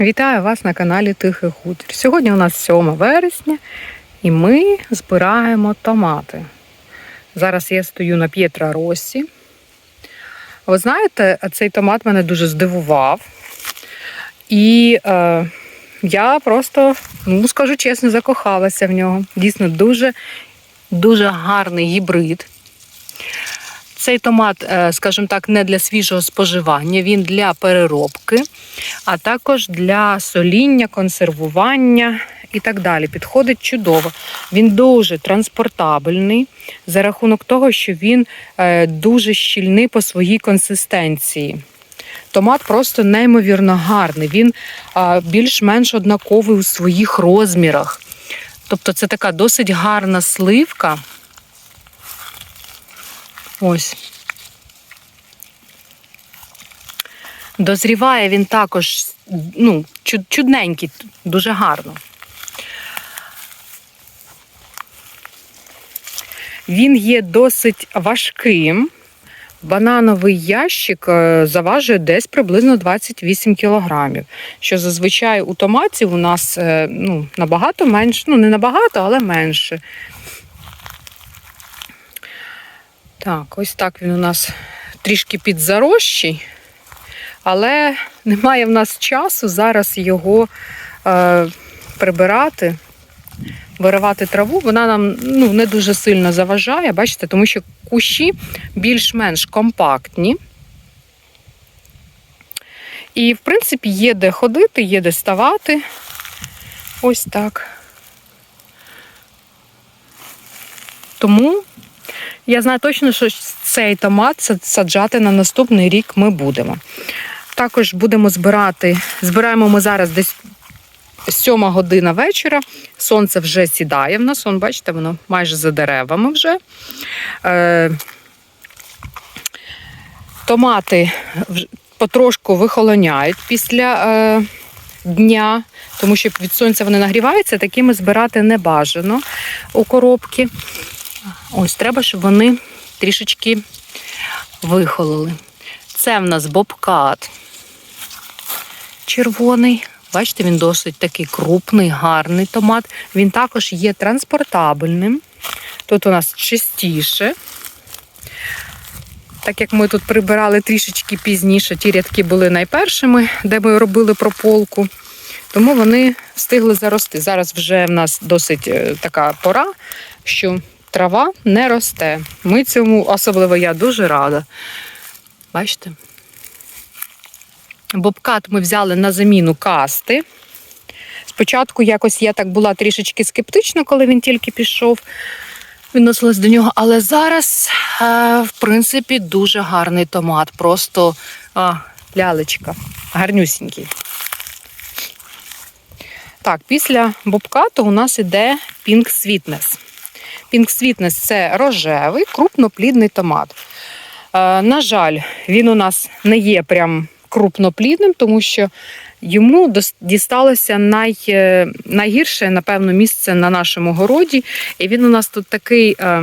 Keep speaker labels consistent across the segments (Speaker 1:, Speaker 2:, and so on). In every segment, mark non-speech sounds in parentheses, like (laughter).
Speaker 1: Вітаю вас на каналі Тихий Хутір. Сьогодні у нас 7 вересня і ми збираємо томати. Зараз я стою на П'єтра Росі. Ви знаєте, цей томат мене дуже здивував. І е, я просто, ну скажу чесно, закохалася в нього. Дійсно, дуже, дуже гарний гібрид. Цей томат, е, скажімо так, не для свіжого споживання, він для переробки, а також для соління, консервування і так далі. Підходить чудово. Він дуже транспортабельний за рахунок того, що він е, дуже щільний по своїй консистенції. Томат просто неймовірно гарний. Він більш-менш однаковий у своїх розмірах. Тобто це така досить гарна сливка. Ось. Дозріває він також ну, чудненький, дуже гарно. Він є досить важким. Банановий ящик е, заважує десь приблизно 28 кілограмів. Що зазвичай у томатів у нас е, ну, набагато менше, ну не набагато, але менше. Так, ось так він у нас трішки підзарощий, але немає в нас часу зараз його е, прибирати, виривати траву. Вона нам ну, не дуже сильно заважає, бачите, тому що кущі більш-менш компактні. І, в принципі, є де ходити, є де ставати. Ось так. Тому я знаю точно, що цей томат саджати на наступний рік ми будемо. Також будемо збирати, збираємо ми зараз десь 7 година вечора. Сонце вже сідає в нас. Он, бачите, воно майже за деревами вже. Е, томати потрошку вихолоняють після е, дня, тому що від сонця вони нагріваються, такими збирати не бажано у коробки. Ось треба, щоб вони трішечки вихололи. Це в нас бобкат червоний. Бачите, він досить такий крупний, гарний томат. Він також є транспортабельним. Тут у нас чистіше. Так як ми тут прибирали трішечки пізніше, ті рядки були найпершими, де ми робили прополку. Тому вони встигли зарости. Зараз вже в нас досить е, така пора, що трава не росте. Ми цьому, особливо я, дуже рада. Бачите? Бобкат ми взяли на заміну касти. Спочатку якось я так була трішечки скептична, коли він тільки пішов. Відносилась до нього, але зараз, е, в принципі, дуже гарний томат. Просто а, лялечка, гарнюсінький. Так, після бобкату у нас іде Pink Sweetness. Pink Sweetness – це рожевий, крупноплідний томат. Е, на жаль, він у нас не є прям крупноплідним, тому що йому дісталося най, е, найгірше, напевно, місце на нашому городі. І він у нас тут такий. е,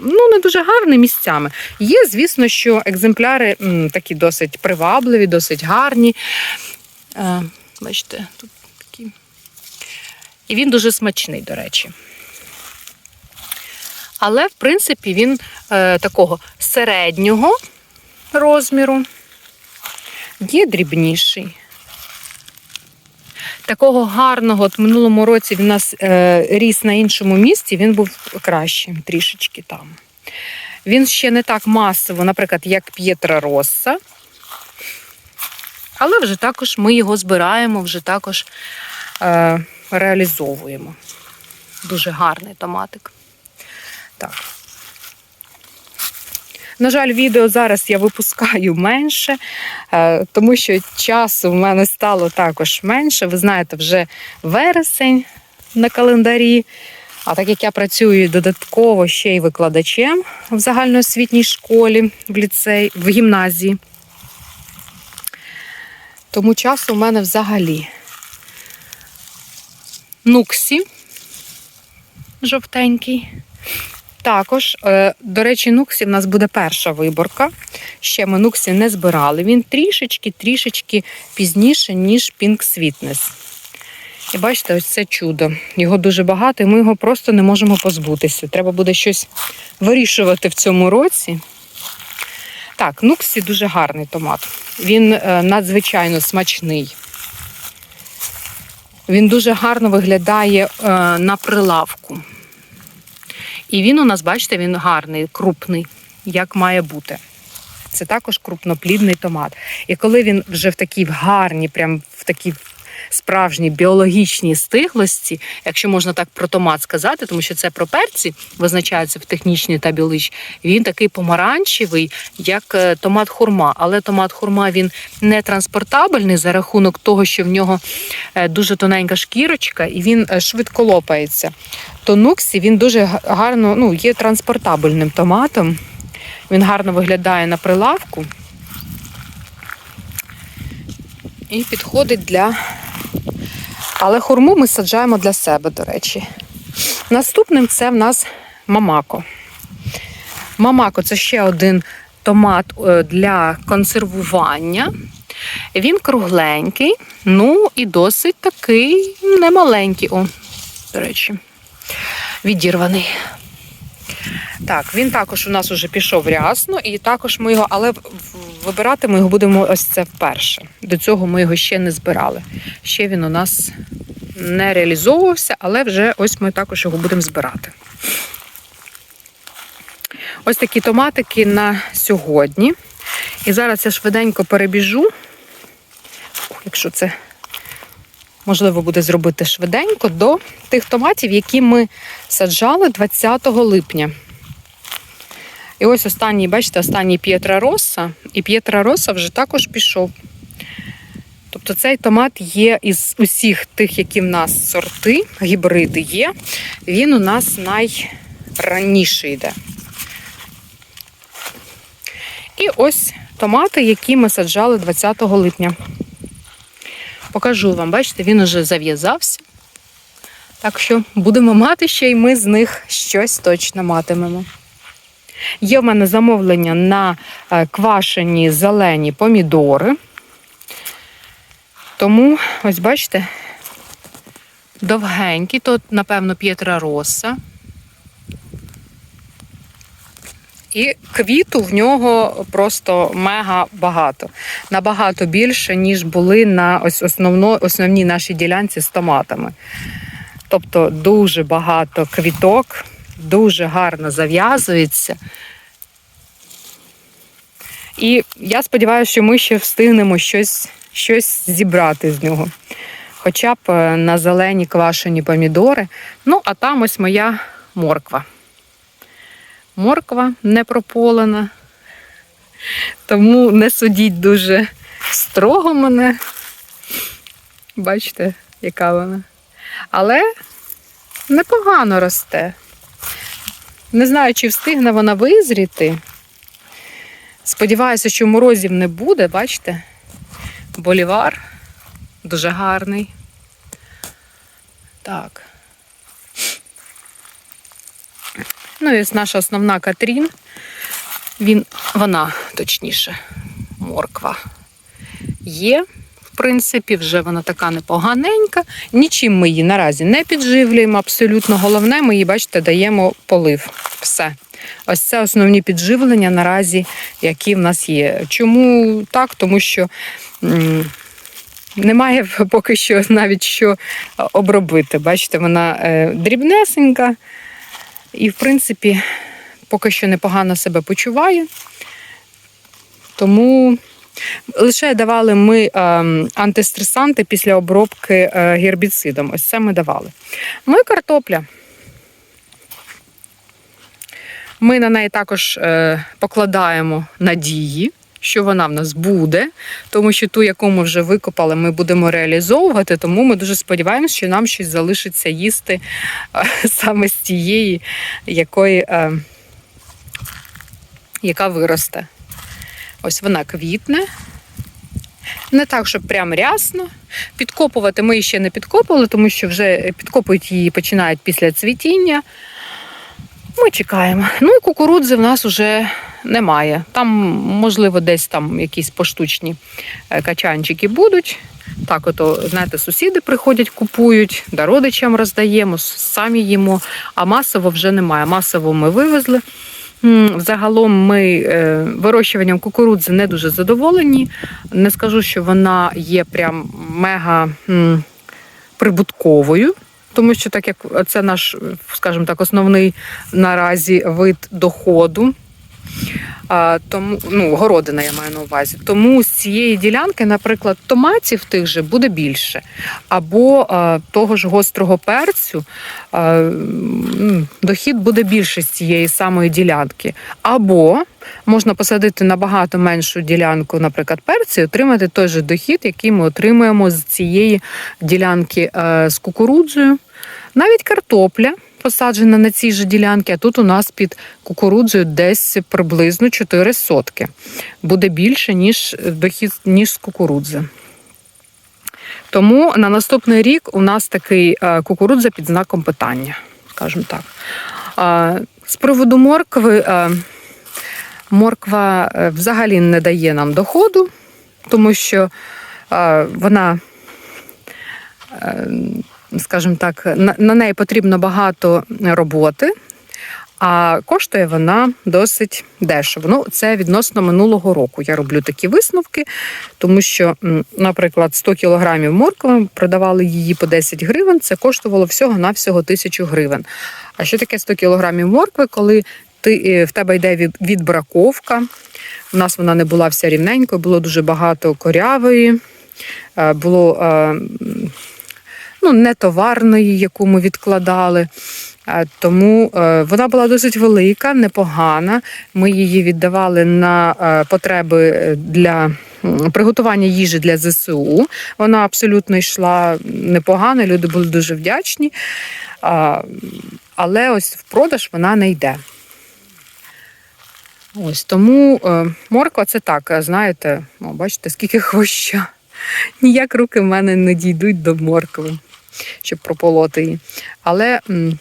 Speaker 1: Ну, не дуже гарний місцями. Є, звісно, що екземпляри м, такі досить привабливі, досить гарні. Е, бачите, тут такі. І він дуже смачний, до речі. Але, в принципі, він е, такого середнього розміру, є дрібніший. Такого гарного, от в минулому році у нас е, ріс на іншому місці, він був кращим трішечки там. Він ще не так масово, наприклад, як П'єтра Росса. Але вже також ми його збираємо, вже також е, реалізовуємо. Дуже гарний томатик. Так. На жаль, відео зараз я випускаю менше, е, тому що часу в мене стало також менше. Ви знаєте, вже вересень на календарі. А так як я працюю додатково ще й викладачем в загальноосвітній школі, в ліцей, в гімназії, тому часу в мене взагалі нуксі жовтенький. Також, е, до речі, нуксі в нас буде перша виборка. Ще ми нуксі не збирали. Він трішечки-трішечки пізніше, ніж Pink Sweetness. І бачите, ось це чудо. Його дуже багато, і ми його просто не можемо позбутися. Треба буде щось вирішувати в цьому році. Так, нуксі дуже гарний томат. Він е, надзвичайно смачний. Він дуже гарно виглядає е, на прилавку. І він у нас, бачите, він гарний, крупний, як має бути. Це також крупноплідний томат. І коли він вже в такій гарній, прям в такій справжній біологічній стиглості, якщо можна так про томат сказати, тому що це про перці визначається в технічній та біологічній, він такий помаранчевий, як е, томат хурма. Але томат хурма він не транспортабельний за рахунок того, що в нього е, дуже тоненька шкірочка і він е, швидко лопається. То нуксі він дуже гарно ну, є транспортабельним томатом. Він гарно виглядає на прилавку і підходить для. Але хурму ми саджаємо для себе, до речі. Наступним це в нас мамако. Мамако це ще один томат е, для консервування. Він кругленький, ну і досить такий немаленький. О, до речі, відірваний. Так, він також у нас уже пішов рясно, і також ми його, але вибирати ми його будемо ось це вперше. До цього ми його ще не збирали. Ще він у нас не реалізовувався, але вже ось ми також його будемо збирати. Ось такі томатики на сьогодні. І зараз я швиденько перебіжу, якщо це можливо буде зробити швиденько, до тих томатів, які ми саджали 20 липня. І ось останній, бачите, останній П'єтра Росса, і П'єтра Росса вже також пішов. Тобто цей томат є із усіх тих, які в нас сорти, гібриди є, він у нас найраніше йде. І ось томати, які ми саджали 20 липня. Покажу вам, бачите, він уже зав'язався. Так що будемо мати ще й ми з них щось точно матимемо. Є в мене замовлення на е, квашені зелені помідори. Тому, ось бачите, довгенький, то, напевно, П'єтра Росса. І квіту в нього просто мега багато. Набагато більше, ніж були на ось основно, основній нашій ділянці з томатами. Тобто дуже багато квіток, дуже гарно зав'язується. І я сподіваюся, що ми ще встигнемо щось, щось зібрати з нього. Хоча б е, на зелені квашені помідори. Ну, а там ось моя морква. Морква не прополена. Тому не судіть дуже строго мене. Бачите, яка вона. Але непогано росте. Не знаю, чи встигне вона визріти. Сподіваюся, що морозів не буде, бачите? Болівар дуже гарний. Так. Ну і наша основна Катрін. Він, вона, точніше, морква є. В принципі, вже вона така непоганенька. Нічим ми її наразі не підживлюємо. Абсолютно головне, ми їй, бачите, даємо полив. Все. Ось це основні підживлення наразі, які в нас є. Чому так? Тому що немає поки що навіть що обробити. Бачите, вона е, дрібнесенька і, в принципі, поки що непогано себе почуває. Тому лише давали ми е, антистресанти після обробки е, гербіцидом. Ось це ми давали. Ми картопля. Ми на неї також е, покладаємо надії, що вона в нас буде, тому що ту, яку ми вже викопали, ми будемо реалізовувати. Тому ми дуже сподіваємося, що нам щось залишиться їсти е, (laughs) саме з тієї, якої, е, яка виросте. Ось вона квітне. Не так, щоб прям рясно. Підкопувати ми її ще не підкопували, тому що вже підкопують її починають після цвітіння. Ми чекаємо. Ну і кукурудзи в нас вже немає. Там, можливо, десь там якісь поштучні е, качанчики будуть. Так, ото, знаєте, сусіди приходять, купують, да родичам роздаємо, самі їмо, а масово вже немає. Масово ми вивезли. Взагалом ми е, вирощуванням кукурудзи не дуже задоволені. Не скажу, що вона є прям мега прибутковою, тому що так як це наш, скажімо так, основний наразі вид доходу. А, тому, ну, городина я маю на увазі. Тому з цієї ділянки, наприклад, томатів тих же буде більше. Або а, того ж гострого перцю а, дохід буде більше з цієї самої ділянки. Або можна посадити набагато меншу ділянку, наприклад, перцю, і отримати той же дохід, який ми отримуємо з цієї ділянки е, з кукурудзою. Навіть картопля посаджена на цій же ділянці, а тут у нас під кукурудзою десь приблизно 4 сотки. Буде більше, ніж дохід, ніж з кукурудзи. Тому на наступний рік у нас такий е, кукурудза під знаком питання, скажімо так. З приводу моркви, е, морква е, взагалі не дає нам доходу, тому що е, вона е, скажімо так, на, на неї потрібно багато роботи, а коштує вона досить дешево. Ну, це відносно минулого року. Я роблю такі висновки, тому що, наприклад, 100 кілограмів моркви продавали її по 10 гривень. Це коштувало всього-навсього тисячу гривень. А що таке 100 кілограмів моркви, коли ти, е, в тебе йде відбраковка? У нас вона не була вся рівненькою, було дуже багато корявої, е, було. Ну, не товарної, яку ми відкладали. Е, Тому е, вона була досить велика, непогана. Ми її віддавали на е, потреби для приготування їжі для ЗСУ. Вона абсолютно йшла непогано, люди були дуже вдячні. Але ось в продаж вона не йде. Ось тому морква це так, знаєте, бачите, скільки (laughs) хвоща. Ніяк руки в мене не дійдуть до моркви, щоб прополоти її. Але м,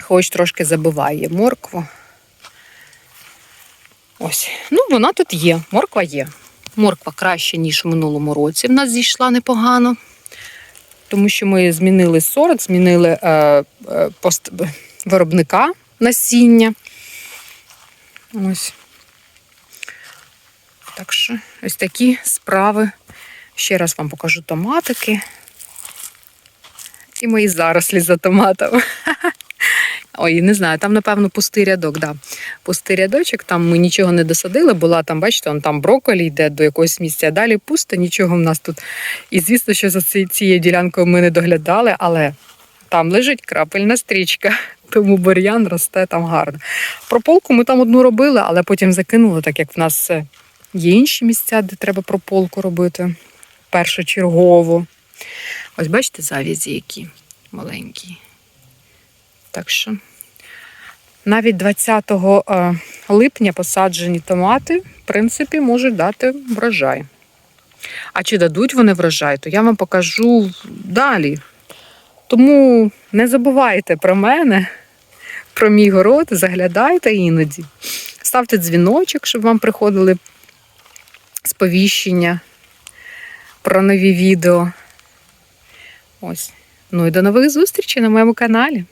Speaker 1: хоч трошки забиває моркву. Ось. Ну, вона тут є. Морква є. Морква краще, ніж в минулому році. В нас зійшла непогано. Тому що ми змінили сорт, змінили е, е, пост... виробника насіння. Ось. Так що ось такі справи. Ще раз вам покажу томатики. І мої зарослі за томатом. (laughs) Ой, не знаю, там, напевно, пустий рядок, да. Пустий рядочок, там ми нічого не досадили, була там, бачите, он там брокколі йде до якогось місця, далі пусто, нічого в нас тут. І звісно, що за цією ділянкою ми не доглядали, але там лежить крапельна стрічка, (laughs) тому бур'ян росте там гарно. Прополку ми там одну робили, але потім закинули, так як в нас е, є інші місця, де треба прополку робити першочергово. Ось бачите завязі які маленькі. Так що навіть 20 е, липня посаджені томати, в принципі, можуть дати врожай. А чи дадуть вони врожай, то я вам покажу далі. Тому не забувайте про мене, про мій город, заглядайте іноді. Ставте дзвіночок, щоб вам приходили сповіщення про нові відео. Ось. Ну і до нових зустрічей на моєму каналі.